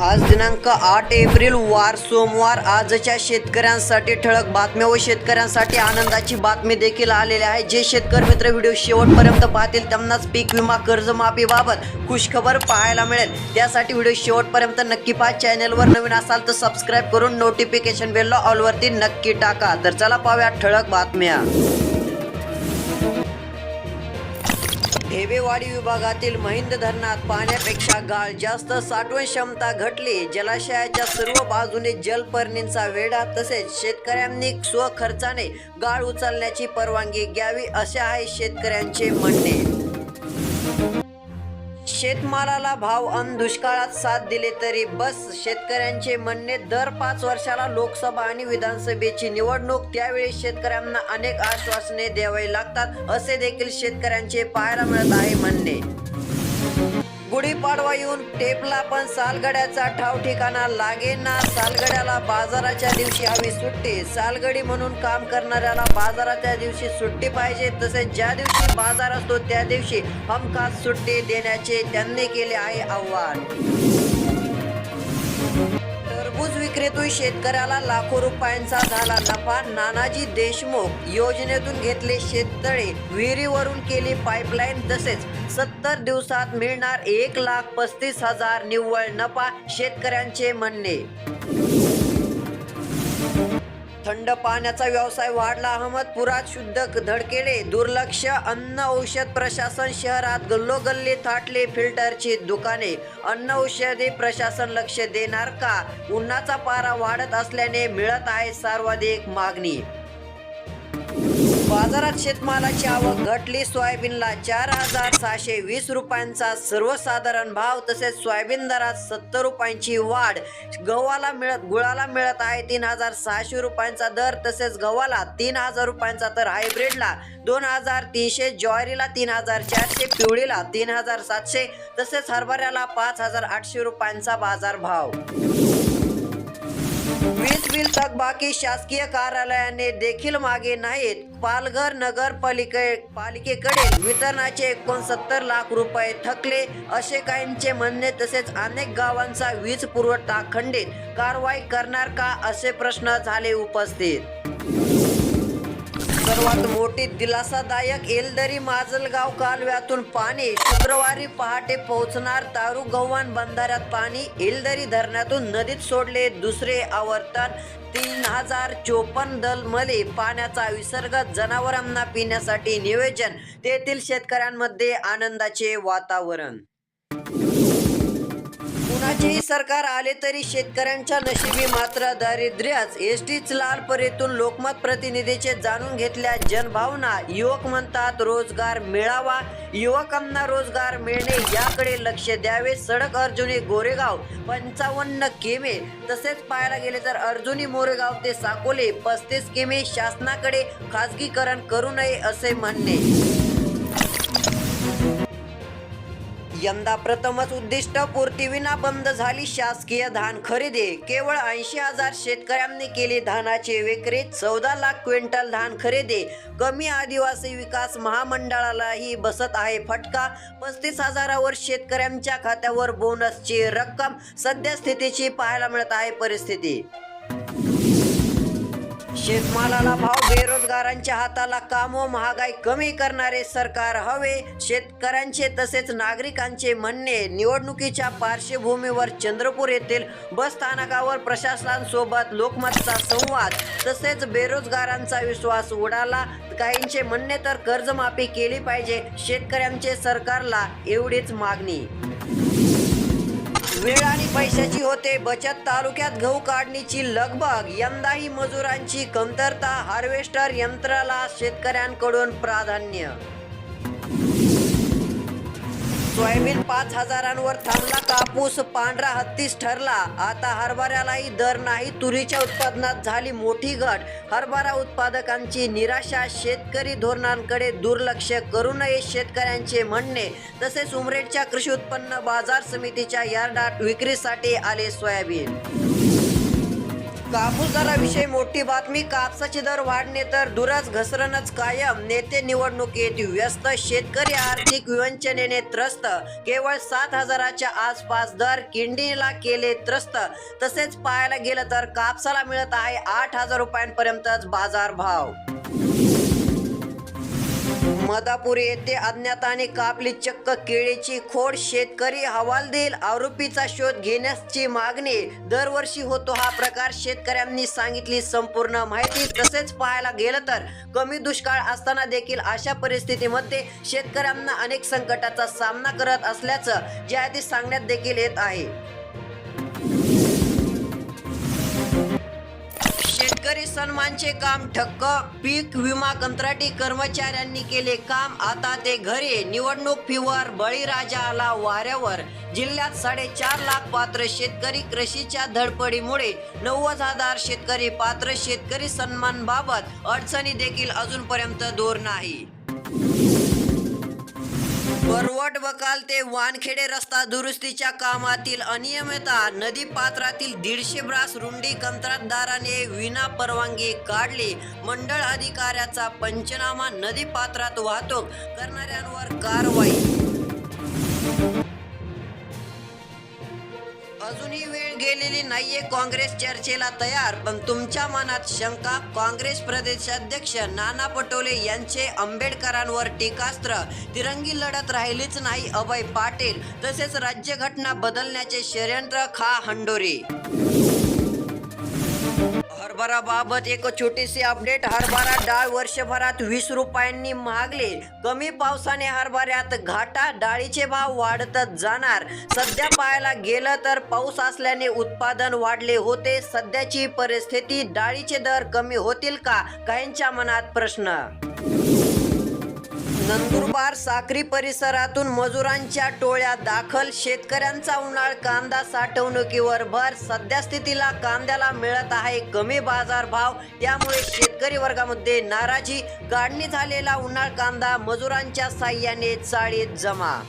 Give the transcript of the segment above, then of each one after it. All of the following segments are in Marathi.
आज दिनांक आठ एप्रिल वार सोमवार आजच्या शेतकऱ्यांसाठी ठळक बातम्या व शेतकऱ्यांसाठी आनंदाची बातमी देखील आलेली आहे. जे शेतकरी मित्र व्हिडिओ शेवटपर्यंत पाहतील त्यांनाच पीक विमा कर्जमाफीबाबत खुशखबर पाहायला मिळेल. त्यासाठी व्हिडिओ शेवटपर्यंत नक्की पहा. चॅनलवर नवीन असाल तर सबस्क्राईब करून नोटिफिकेशन बेलला ऑलवरती नक्की टाका. तर चला पाहूया ठळक बातम्या. ढेबेवाडी विभागातील महिंद धरणात पाण्यापेक्षा गाळ जास्त साठवण क्षमता घटली. जलाशयाच्या सर्व बाजूने जलपर्णींचा वेढा तसेच शेतकऱ्यांनी स्वखर्चाने गाळ उचलण्याची परवानगी घ्यावी असे आहे शेतकऱ्यांचे म्हणणे. शेतमालाला भाव अन दुष्काळात साथ दिले तरी बस शेतकऱ्यांचे म्हणणे दर पाच वर्षाला लोकसभा आणि विधानसभेची निवडणूक त्यावेळी शेतकऱ्यांना अनेक आश्वासने द्यावी लागतात असे देखील शेतकऱ्यांचे पाहायला मिळत आहे म्हणणे. गुढीपाडवा येऊन टेपला पण सालगड्याचा ठाव ठिकाणा लागेना सालगड्याला बाजाराच्या दिवशी हवी सुट्टी. सालगडी म्हणून काम करणाऱ्याला बाजाराच्या दिवशी सुट्टी पाहिजे. तसेच ज्या दिवशी बाजार असतो त्या दिवशी हमखास सुट्टी देण्याचे त्यांनी केले आहे आव्हान. टरबूज विक्रेतून शेतकऱ्याला लाखो रुपयांचा झाला नफा. नानाजी देशमुख योजनेतून घेतले शेततळे. विहिरीवरून केली पाईपलाईन तसेच सत्तर दिवसात मिळणार एक लाख पस्तीस हजार निव्वळ नफा शेतकऱ्यांचे म्हणणे. थंड पाण्याचा व्यवसाय वाढला. अहमदपुरात शुद्ध धडकेले दुर्लक्ष अन्न औषध प्रशासन शहरात गल्लोगल्ली थाटले फिल्टरची दुकाने. अन्न औषधी प्रशासन लक्ष देणार का? उन्हाचा पारा वाढत असल्याने मिळत आहे सर्वाधिक मागणी. बाजारात शेतमालाची आवक घटली. सोयाबीनला चार हजार सहाशे वीस रुपयांचा सर्वसाधारण भाव तसेच सोयाबीन दरात सत्तर रुपयांची वाढ. गव्हाला मिळत गुळाला मिळत आहे तीन हजार सहाशे रुपयांचा दर तसेच गव्हाला तीन हजार रुपयांचा तर हायब्रिडला दोन हजार तीनशे ज्वारीला तीन हजार चारशे पिवळीला तीन हजार सातशे तसेच हरभऱ्याला पाच हजार आठशे रुपयांचा बाजार भाव. वीज बिल थकबाकी शासकीय कार्यालयाने देखील मागे नाहीत. पालघर नगरपालिके पालिकेकडे वितरणाचे एकोणसत्तर लाख रुपये थकले. असे काहींचे म्हणणे तसेच अनेक गावांचा वीज पुरवठा खंडित. कारवाई करणार का? असे प्रश्न झाले उपस्थित. सर्वात मोठी दिलासादायक एलदरी माजलगाव कालव्यातून पाणी शुक्रवारी पहाटे पोहोचणार तारू गव्हाण बंधाऱ्यात पाणी. एलदरी धरणातून नदीत सोडले दुसरे आवर्तन. तीन हजार चोपन्न दलमध्ये पाण्याचा विसर्ग जनावरांना पिण्यासाठी नियोजन तेथील शेतकऱ्यांमध्ये आनंदाचे वातावरण. आजही सरकार आले तरी शेतकऱ्यांच्या नशिबी मात्र दारिद्र्यच. एस टीच लाल लालपरीतून लोकमत प्रतिनिधीचे जाणून घेतल्या जनभावना. युवक म्हणतात रोजगार मिळावा युवकांना रोजगार मिळणे याकडे लक्ष द्यावे. सडक अर्जुनी गोरेगाव पंचावन्न किमे. तसेच पाहायला गेले तर अर्जुनी मोरेगाव ते साकोले. पस्तीस किमे शासनाकडे खाजगीकरण करू नये असे म्हणणे. यंदा प्रथमच उद्दिष्ट पूर्तीविना बंद झाली शासकीय धान खरेदी. केवळ ऐंशी हजार शेतकऱ्यांनी केली धानाची विक्री चौदा लाख क्विंटल धान खरेदी. कमी आदिवासी विकास महामंडळालाही बसत आहे फटका. पस्तीस हजारावर शेतकऱ्यांच्या खात्यावर बोनसची रक्कम सध्या स्थितीची पाहायला मिळत आहे परिस्थिती. शेतमालाला भाव बेरोजगारांच्या हाताला काम व महागाई कमी करणारे सरकार हवे. शेतकऱ्यांचे तसेच नागरिकांचे म्हणणे निवडणुकीच्या पार्श्वभूमीवर चंद्रपूर येथील बस स्थानकावर प्रशासनासोबत लोकमतचा संवाद तसेच बेरोजगारांचा विश्वास उडाला. काहींचे म्हणणे तर कर्जमाफी केली पाहिजे शेतकऱ्यांचे सरकारला एवढीच मागणी. वेळ आणि पैशाची होते. बचत तालुक्यात गहू काढणीची लगबग. यंदाही मजुरांची कमतरता. हार्वेस्टर यंत्राला शेतकऱ्यांकडून प्राधान्य सोयाबीन पाच हजारांवर थांबला कापूस पांढरा हत्तीस ठरला. आता हरभऱ्यालाही दर नाही तुरीच्या उत्पादनात झाली मोठी घट. हरभरा उत्पादकांची निराशा शेतकरी धोरणांकडे दुर्लक्ष करू नये शेतकऱ्यांचे म्हणणे. तसेच उमरेडच्या कृषी उत्पन्न बाजार समितीच्या यार्डात विक्रीसाठी आले सोयाबीन. कापूस दराविषयी मोठी बातमी. कापसाचे दर वाढणे तर दुराच घसरणच कायम. नेते निवडणुकीत व्यस्त शेतकरी आर्थिक विवंचनेने त्रस्त. केवळ सात हजाराच्या आसपास दर किंडीला केले त्रस्त. तसेच पाहायला गेलं तर कापसाला मिळत आहे आठ हजार रुपयांपर्यंतच बाजार भाव. मदापूर येथे अज्ञाताने कापली चक्क केळीची खोड. शेतकरी हवाल देईल आरोपीचा शोध घेण्याची मागणी. दरवर्षी होतो हा प्रकार. शेतकऱ्यांनी सांगितली संपूर्ण माहिती. तसेच पाहायला गेलं तर कमी दुष्काळ असताना देखील अशा परिस्थितीमध्ये शेतकऱ्यांना अनेक संकटाचा सामना करत असल्याचं जे आधी सांगण्यात देखील येत आहे. शेतकरी सन्मानचे काम ठक्क. पीक विमा कंत्राटी कर्मचाऱ्यांनी केले काम. आता ते घरी निवडणूक फीवर बळीराजा आला वाऱ्यावर. जिल्ह्यात साडेचार लाख पात्र शेतकरी कृषीच्या धडपडीमुळे नव्वद हजार शेतकरी पात्र शेतकरी सन्मान बाबत अडचणी देखील अजूनपर्यंत दूर नाही. परवट बकाल ते वानखेडे रस्ता दुरुस्तीच्या कामातील अनियमितता नदी पात्रातील दीडशे ब्रास रुंडी कंत्राटदाराने विना परवानगी काढली. मंडळ अधिकाऱ्याचा पंचनामा नदी पात्रात वाहतूक करणाऱ्यांवर कारवाई केलेली नाहीये काँग्रेस चर्चेला तयार पण तुमच्या मनात शंका काँग्रेस प्रदेशाध्यक्ष नाना पटोले यांचे आंबेडकरांवर टीकास्त्र. तिरंगी लढत राहिलीच नाही अभय पाटील. तसेच राज्यघटना बदलण्याचे षडयंत्र खा हंडोरे. हरभरा बाबत एक छोटीशी अपडेट हरभरा डाळ वर्षभरात वीस रुपयांनी महागले. कमी पावसाने हरभऱ्यात घाटा डाळीचे भाव वाढतच जाणार. सध्या पाहायला गेलं तर पाऊस असल्याने उत्पादन वाढले होते. सध्याची परिस्थिती डाळीचे दर कमी होतील का? काहींच्या मनात प्रश्न. नंदुरबार साक्री परिसरातून मजुरांच्या टोळ्या दाखल. शेतकऱ्यांचा उन्हाळ कांदा साठवणुकीवर भर. सध्यास्थितीला कांद्याला मिळत आहे कमी बाजारभाव. यामुळे त्यामुळे शेतकरी वर्गामध्ये नाराजी. काढणी झालेला उन्हाळ कांदा मजुरांच्या साह्याने चाळीत जमा.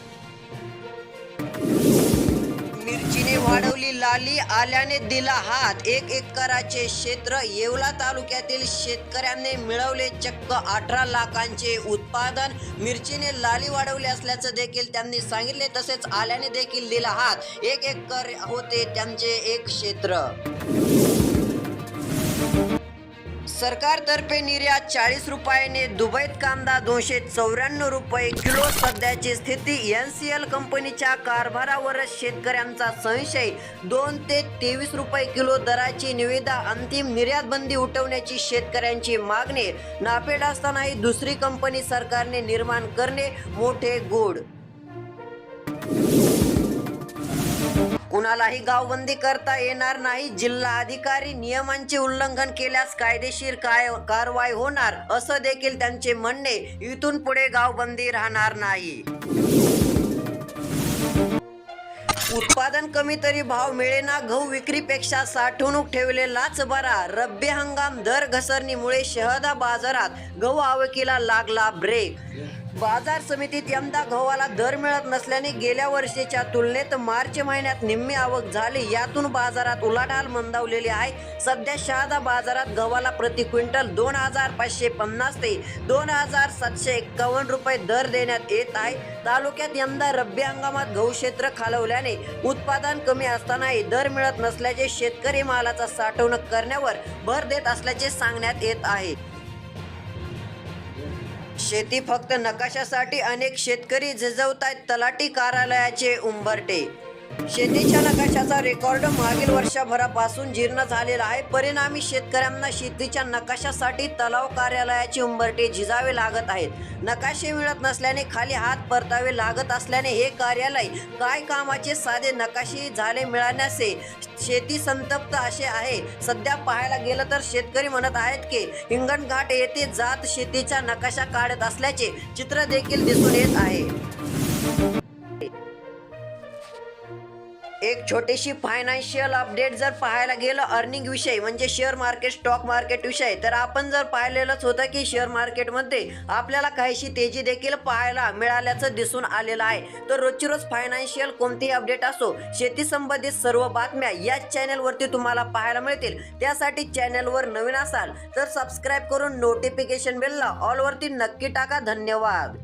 मिरचीने वाढवली लाली आल्याने दिला हात. एक एकराचे क्षेत्र येवला तालुक्यातील शेतकऱ्यांनी मिळवले चक्क अठरा लाखांचे उत्पादन. मिरचीने लाली वाढवली असल्याचं देखील त्यांनी सांगितले तसेच आल्याने देखील दिला हात. एक एकर होते त्यांचे एक क्षेत्र. सरकारतर्फे निर्यात चाळीस रुपयाने दुबईत कांदा दोनशे चौऱ्याण्णव रुपये किलो. सध्याची स्थिती एन सी एल कंपनीच्या कारभारावरच. शेतकऱ्यांचा संशय दोन ते तेवीस रुपये किलो दराची निविदा अंतिम निर्यात बंदी उठवण्याची शेतकऱ्यांची मागणी. नापेड असतानाही दुसरी कंपनी सरकारने निर्माण करणे मोठे गोड कुणालाही गावबंदी करता येणार नाही. जिल्हा अधिकारी नियमांचे उल्लंघन केल्यास कायदेशीर काय कारवाई होणार असं देखील त्यांचे म्हणणे. इथून पुढे गावबंदी राहणार नाही. उत्पादन कमी तरी भाव मिळेना गहू विक्रीपेक्षा साठवणूक ठेवलेलाच बरा. रब्बी हंगाम दर घसरणीमुळे शहदा बाजारात गहू आवकीला लागला ब्रेक बाजार समितीत यंदा गव्हाला दर मिळत नसल्याने गेल्या वर्षीच्या तुलनेत मार्च महिन्यात निम्मी आवक झाली. यातून बाजारात उलाढाल मंदावलेली आहे. सध्या शहादा बाजारात गव्हाला प्रति क्विंटल दोन हजार पाचशे पन्नास ते दोन हजार सातशे एक्कावन्न रुपये दर देण्यात येत आहे. तालुक्यात यंदा रब्बी हंगामात गहू क्षेत्र खालवल्याने उत्पादन कमी असतानाही दर मिळत नसल्याचे शेतकरी मालाचा साठवणूक करण्यावर भर देत असल्याचे सांगण्यात येत आहे. शेती फक्त नकाशासाठी अनेक शेतकरी झिजवत आहेत तलाठी कार्यालयाचे उंबरटे. शेतीच्या नकाशाचा रेकॉर्ड मागील वर्षभरापासून जीर्ण झालेला आहे. परिणामी शेतकऱ्यांना शेतीच्या नकाशासाठी तलाव कार्यालयाची उंबरटे झिजावे लागत आहेत. नकाशे मिळत नसल्याने खाली हात परतावे लागत असल्याने हे कार्यालय काय कामाचे साधे नकाशे झाले मिळाल्याचे शेती संतप्त असे आहे. सध्या पाहायला गेलं तर शेतकरी म्हणत आहेत की हिंगणघाट येथे जात शेतीचा नकाशा काढत असल्याचे चित्र देखील दिसून येत आहे. एक छोटीशी फायनान्शियल अपडेट जर पाहायला गेलं अर्निंग विषयी म्हणजे शेअर मार्केट स्टॉक मार्केट विषयी तर आपण जर पाहिलेलंच होतं की शेअर मार्केटमध्ये आपल्याला काहीशी तेजी देखील पाहायला मिळाल्याचं दिसून आलेलं आहे. तर रोजची रोज फायनान्शियल कोणतीही अपडेट असो शेती संबंधित सर्व बातम्या याच चॅनलवरती तुम्हाला पाहायला मिळतील. त्यासाठी चॅनलवर नवीन असाल तर सबस्क्राईब करून नोटिफिकेशन बेलला ऑलवरती नक्की टाका. धन्यवाद.